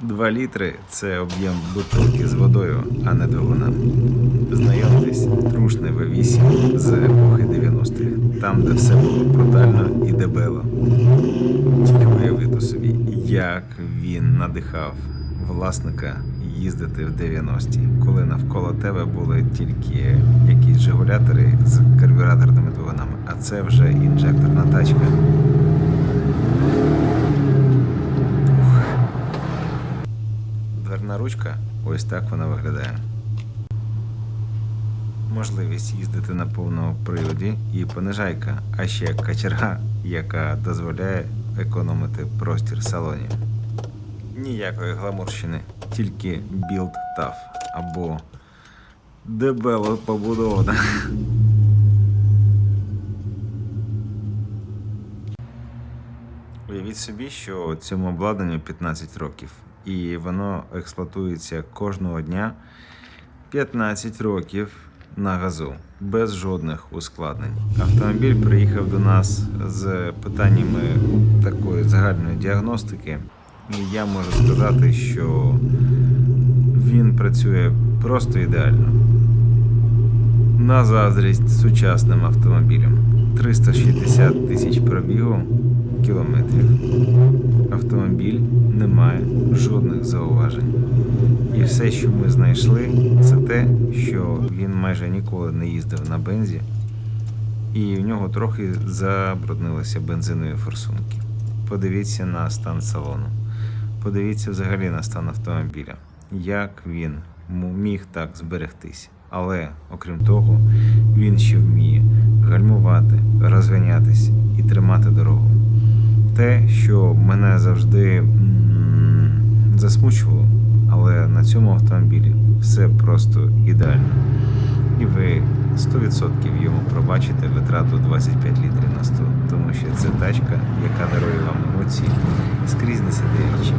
2 літри це об'єм бутилки з водою, а не двигуна. Знайомтесь, трушний V8 з епохи 90-х, там, де все було брутально і дебело. Тільки уявити собі, як він надихав власника їздити в 90-ті, коли навколо тебе були тільки якісь жигулятори з карбюраторними двигунами, а це вже інжекторна тачка. Ручка, ось так вона виглядає. Можливість їздити на повному приводі і понижайка, а ще качерга, яка дозволяє економити простір в салоні. Ніякої гламурщини, тільки білд таф або дебело побудована. Уявіть собі, що цьому обладнанню 15 років, і воно експлуатується кожного дня 15 років на газу, без жодних ускладнень. Автомобіль приїхав до нас з питаннями такої загальної діагностики, і я можу сказати, що він працює просто ідеально. На заздрість сучасним автомобілям. 360 тисяч пробігу кілометрів. Автомобіль не має жодних зауважень. І все, що ми знайшли, це те, що він майже ніколи не їздив на бензі, і в нього трохи забруднилися бензинові форсунки. Подивіться на стан салону. Подивіться взагалі на стан автомобіля, як він міг так зберегтись. Але, окрім того, він ще вміє гальмувати, розганятись і тримати дорогу. Те, що мене завжди засмучувало, але на цьому автомобілі все просто ідеально. І ви 100% йому пробачите витрату 25 літрів на 100, тому що це тачка, яка дарує вам емоції скрізь не сидячи.